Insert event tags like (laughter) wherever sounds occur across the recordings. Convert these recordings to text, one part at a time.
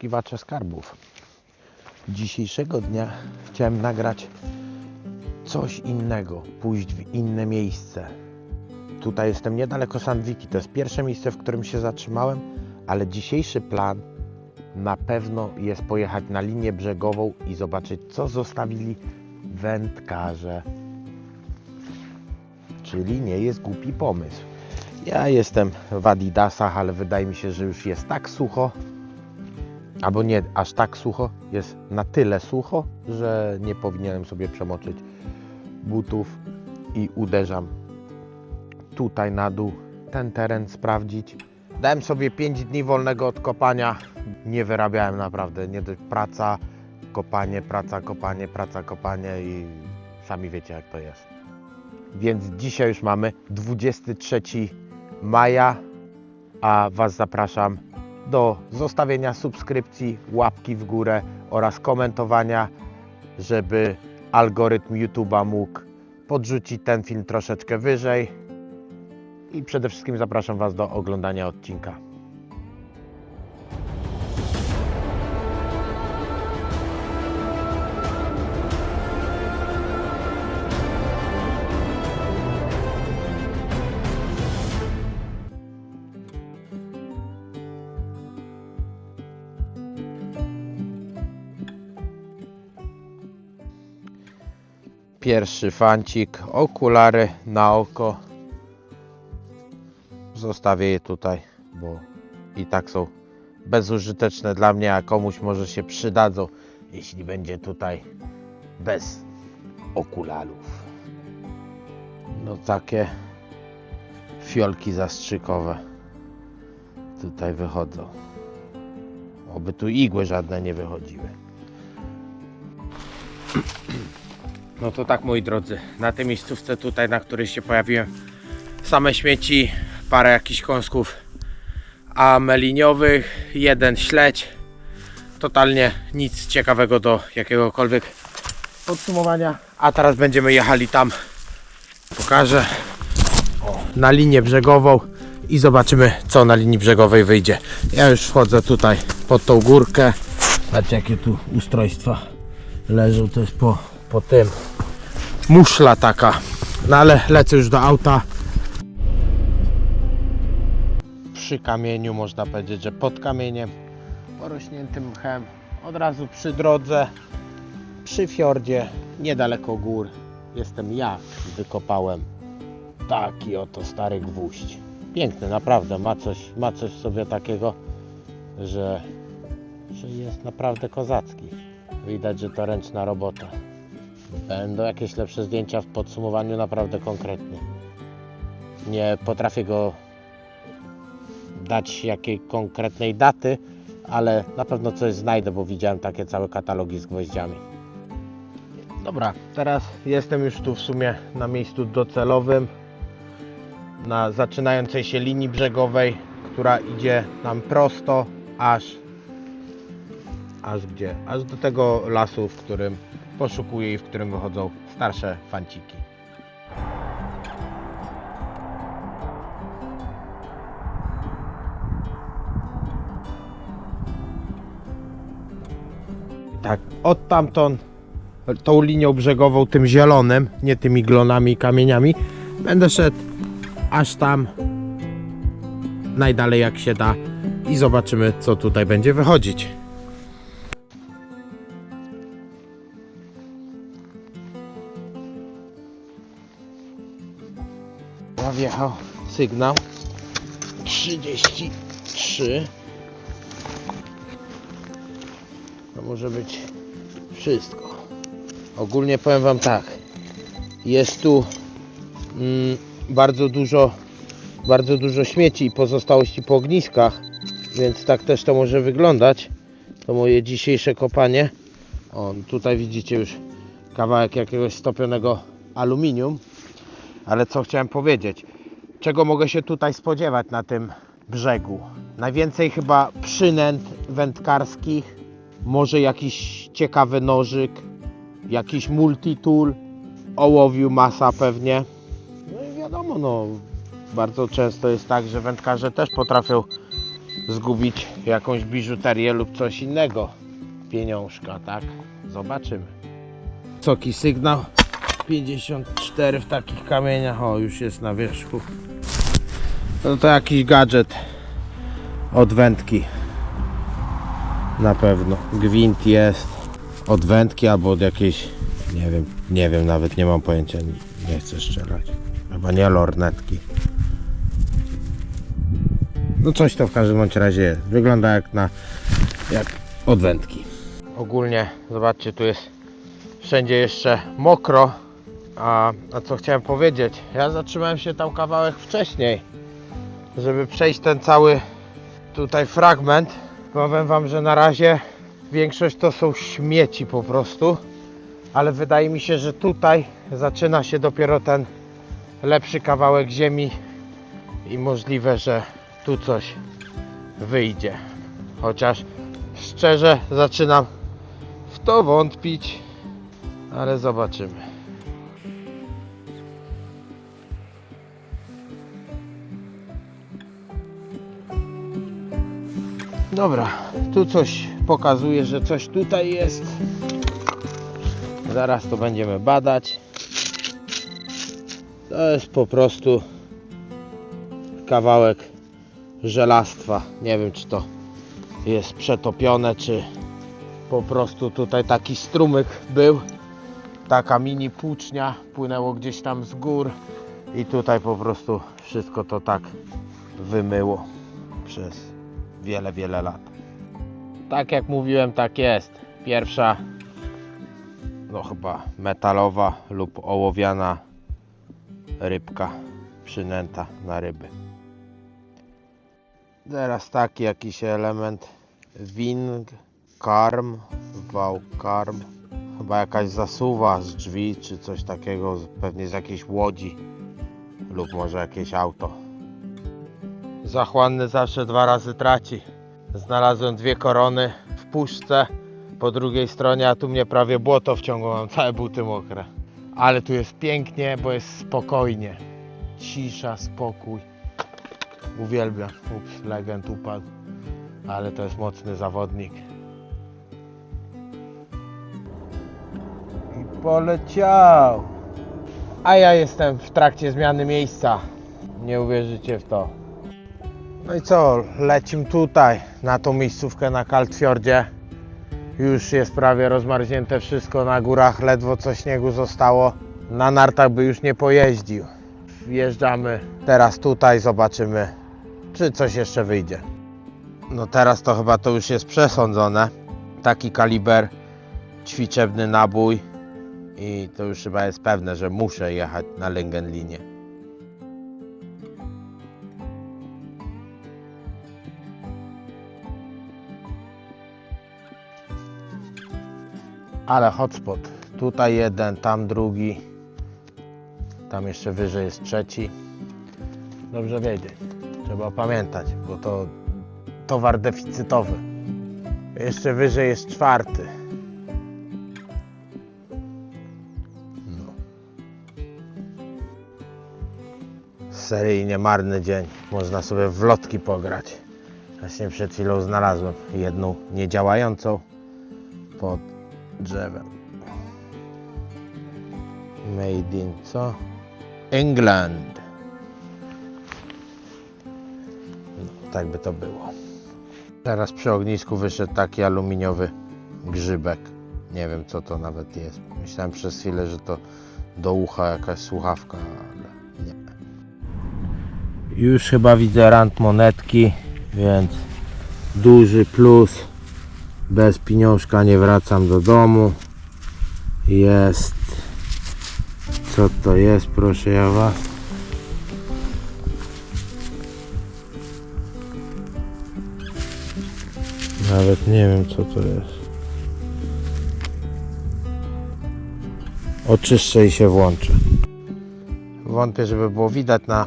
poszukiwacze skarbów. Dzisiejszego dnia chciałem nagrać coś innego, pójść w inne miejsce. Tutaj jestem niedaleko Sandwiki, to jest pierwsze miejsce, w którym się zatrzymałem, ale dzisiejszy plan na pewno jest pojechać na linię brzegową i zobaczyć, co zostawili wędkarze. Czyli nie jest głupi pomysł. Ja jestem w Adidasach, ale wydaje mi się, że już jest tak sucho, albo nie aż tak sucho, jest na tyle sucho, że nie powinienem sobie przemoczyć butów i uderzam tutaj na dół, ten teren sprawdzić. Dałem sobie 5 dni wolnego od kopania. Nie wyrabiałem naprawdę. Nie dość praca, kopanie, praca, kopanie, praca, kopanie i sami wiecie jak to jest. Więc dzisiaj już mamy 23 maja, a Was zapraszam do zostawienia subskrypcji, łapki w górę oraz komentowania, żeby algorytm YouTube'a mógł podrzucić ten film troszeczkę wyżej. I przede wszystkim zapraszam Was do oglądania odcinka. Pierwszy fancik, okulary na oko. Zostawię je tutaj, bo i tak są bezużyteczne dla mnie, a komuś może się przydadzą, jeśli będzie tutaj bez okularów. No takie fiolki zastrzykowe tutaj wychodzą. Oby tu igły żadne nie wychodziły. (clears throat) No to tak moi drodzy, na tej miejscówce tutaj, na której się pojawiłem, same śmieci, parę jakichś kąsków ameliniowych, jeden śledź. Totalnie nic ciekawego do jakiegokolwiek podsumowania. A teraz będziemy jechali tam. Pokażę na linię brzegową i zobaczymy co na linii brzegowej wyjdzie. Ja już wchodzę tutaj pod tą górkę. Patrz jakie tu ustrojstwa leżą, to jest po, po tym. Muszla taka. No ale lecę już do auta przy kamieniu, można powiedzieć, że pod kamieniem, porośniętym mchem, od razu przy drodze, przy fiordzie, niedaleko gór. Jestem ja, wykopałem taki oto stary gwóźdź. Piękny, naprawdę, ma coś, ma coś w sobie takiego, że, że jest naprawdę kozacki. Widać, że to ręczna robota. Będą jakieś lepsze zdjęcia w podsumowaniu, naprawdę konkretnie. Nie potrafię go dać jakiej konkretnej daty, ale na pewno coś znajdę, bo widziałem takie całe katalogi z gwoździami. Dobra, teraz jestem już tu w sumie na miejscu docelowym, na zaczynającej się linii brzegowej, która idzie nam prosto aż aż gdzie? Aż do tego lasu, w którym poszukuję i w którym wychodzą starsze fanciki. Tak, od tamtąd tą linią brzegową, tym zielonym, nie tymi glonami i kamieniami, będę szedł aż tam najdalej jak się da i zobaczymy co tutaj będzie wychodzić. Wjechał sygnał 33 To może być wszystko. Ogólnie powiem Wam tak. Jest tu mm, bardzo dużo bardzo dużo śmieci i pozostałości po ogniskach, więc tak też to może wyglądać. To moje dzisiejsze kopanie. O, tutaj widzicie już kawałek jakiegoś stopionego aluminium. Ale co chciałem powiedzieć? Czego mogę się tutaj spodziewać na tym brzegu? Najwięcej chyba przynęt wędkarskich, może jakiś ciekawy nożyk, jakiś multitool, ołowiu masa pewnie. No i wiadomo, no, bardzo często jest tak, że wędkarze też potrafią zgubić jakąś biżuterię lub coś innego. Pieniążka, tak? Zobaczymy. Wysoki sygnał. 54 w takich kamieniach. O, już jest na wierzchu. No to jakiś gadżet od wędki. Na pewno. Gwint jest od wędki albo od jakiejś. Nie wiem, nie wiem, nawet nie mam pojęcia. Nie, nie chcę strzelać. Chyba nie lornetki. No coś to w każdym bądź razie jest. Wygląda jak na jak od wędki. Ogólnie zobaczcie, tu jest wszędzie jeszcze mokro. A, a co chciałem powiedzieć? Ja zatrzymałem się tam kawałek wcześniej, żeby przejść ten cały tutaj fragment. Powiem wam, że na razie większość to są śmieci po prostu, ale wydaje mi się, że tutaj zaczyna się dopiero ten lepszy kawałek ziemi i możliwe, że tu coś wyjdzie. Chociaż szczerze zaczynam w to wątpić, ale zobaczymy. Dobra, tu coś pokazuje, że coś tutaj jest. Zaraz to będziemy badać. To jest po prostu kawałek żelastwa. Nie wiem, czy to jest przetopione, czy po prostu tutaj taki strumyk był. Taka mini płucznia płynęło gdzieś tam z gór i tutaj po prostu wszystko to tak wymyło przez wiele, wiele lat. Tak jak mówiłem, tak jest. Pierwsza, no chyba metalowa lub ołowiana rybka przynęta na ryby. Teraz taki jakiś element wing, karm, wał karm. Chyba jakaś zasuwa z drzwi czy coś takiego, pewnie z jakiejś łodzi lub może jakieś auto. Zachłanny zawsze dwa razy traci. Znalazłem dwie korony w puszce po drugiej stronie, a tu mnie prawie błoto wciągło, mam całe buty mokre. Ale tu jest pięknie, bo jest spokojnie. Cisza, spokój. Uwielbiam. Ups, legend upadł. Ale to jest mocny zawodnik. I poleciał. A ja jestem w trakcie zmiany miejsca. Nie uwierzycie w to. No i co, lecim tutaj, na tą miejscówkę na Kaltfjordzie. Już jest prawie rozmarznięte wszystko na górach, ledwo co śniegu zostało. Na nartach by już nie pojeździł. Wjeżdżamy teraz tutaj, zobaczymy, czy coś jeszcze wyjdzie. No teraz to chyba to już jest przesądzone. Taki kaliber, ćwiczebny nabój i to już chyba jest pewne, że muszę jechać na Längenlinię. Ale hotspot. Tutaj jeden, tam drugi. Tam jeszcze wyżej jest trzeci. Dobrze wiedzieć. Trzeba pamiętać, bo to towar deficytowy. Jeszcze wyżej jest czwarty. No. Seryjnie marny dzień. Można sobie w lotki pograć. Właśnie przed chwilą znalazłem jedną niedziałającą pod drzewem. Made in co? England. No, tak by to było. Teraz przy ognisku wyszedł taki aluminiowy grzybek. Nie wiem co to nawet jest. Myślałem przez chwilę, że to do ucha jakaś słuchawka, ale nie. Już chyba widzę rand monetki, więc duży plus. Bez pieniążka nie wracam do domu. Jest. Co to jest, proszę ja was? Nawet nie wiem co to jest. Oczyszczę i się włączę. Wątpię, żeby było widać na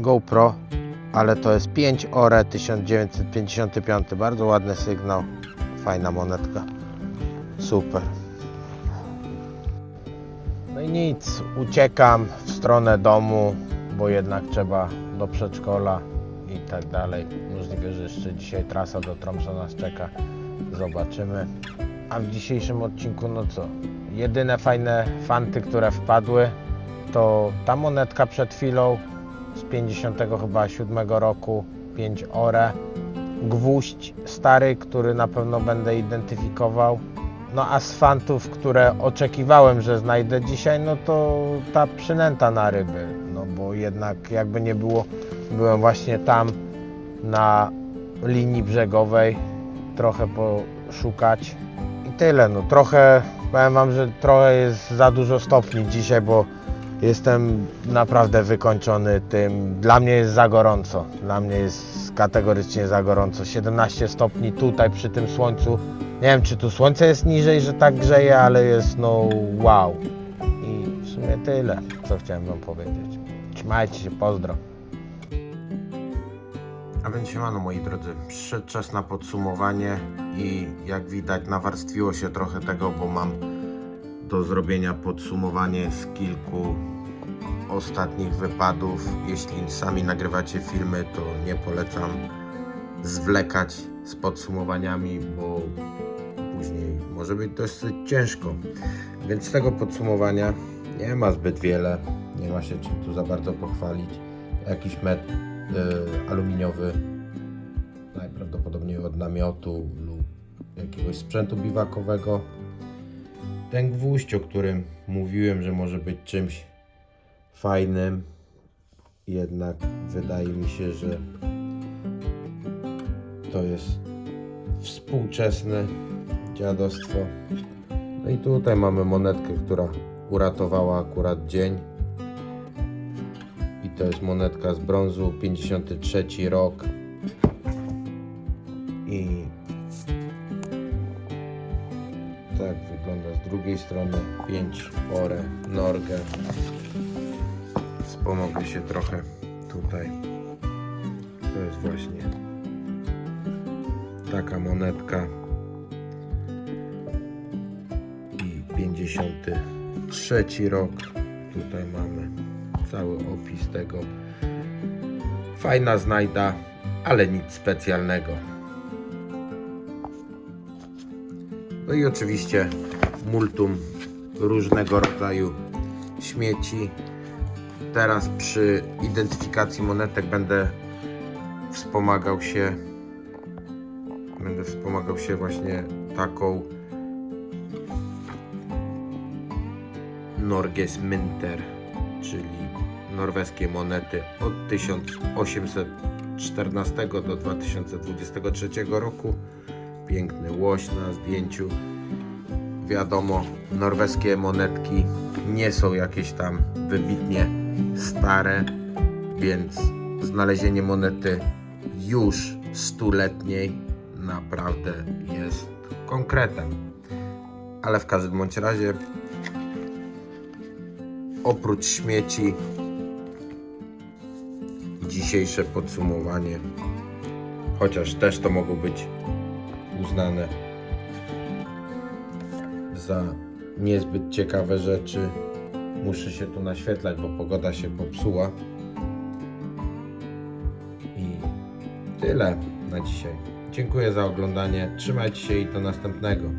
GoPro, ale to jest 5 ORE 1955. Bardzo ładny sygnał. Fajna monetka. Super. No i nic, uciekam w stronę domu, bo jednak trzeba do przedszkola i tak dalej. Możliwe, że jeszcze dzisiaj trasa do Tromsø nas czeka. Zobaczymy. A w dzisiejszym odcinku, no co? Jedyne fajne fanty, które wpadły, to ta monetka przed chwilą z 50 chyba 7 roku, 5 ore. Gwóźdź stary, który na pewno będę identyfikował. No a które oczekiwałem, że znajdę dzisiaj, no to ta przynęta na ryby. No bo jednak jakby nie było, byłem właśnie tam na linii brzegowej trochę poszukać i tyle. No trochę, powiem Wam, że trochę jest za dużo stopni dzisiaj, bo jestem naprawdę wykończony tym. Dla mnie jest za gorąco. Dla mnie jest kategorycznie za gorąco. 17 stopni tutaj przy tym słońcu. Nie wiem, czy tu słońce jest niżej, że tak grzeje, ale jest no wow. I w sumie tyle, co chciałem Wam powiedzieć. Trzymajcie się, pozdro. A więc siemano moi drodzy, przyszedł czas na podsumowanie i jak widać nawarstwiło się trochę tego, bo mam do zrobienia podsumowanie z kilku ostatnich wypadów. Jeśli sami nagrywacie filmy, to nie polecam zwlekać z podsumowaniami, bo później może być dosyć ciężko. Więc tego podsumowania nie ma zbyt wiele, nie ma się czym tu za bardzo pochwalić. Jakiś met y, aluminiowy, najprawdopodobniej od namiotu lub jakiegoś sprzętu biwakowego. Ten gwóźdź, o którym mówiłem, że może być czymś fajnym, jednak wydaje mi się, że to jest współczesne dziadostwo. No i tutaj mamy monetkę, która uratowała akurat dzień. I to jest monetka z brązu, 53 rok. I tak wygląda z drugiej strony 5 ore Norge. Wspomogę się trochę tutaj. To jest właśnie taka monetka i 53 rok. Tutaj mamy cały opis tego. Fajna znajda, ale nic specjalnego. No i oczywiście multum różnego rodzaju śmieci. Teraz przy identyfikacji monetek będę wspomagał się będę wspomagał się właśnie taką Norges Mynter, czyli norweskie monety od 1814 do 2023 roku. Piękny łoś na zdjęciu. Wiadomo, norweskie monetki nie są jakieś tam wybitnie stare, więc znalezienie monety już stuletniej naprawdę jest konkretem. Ale w każdym bądź razie, oprócz śmieci, dzisiejsze podsumowanie, chociaż też to mogą być uznane za niezbyt ciekawe rzeczy, muszę się tu naświetlać, bo pogoda się popsuła. I tyle na dzisiaj. Dziękuję za oglądanie. Trzymajcie się i do następnego.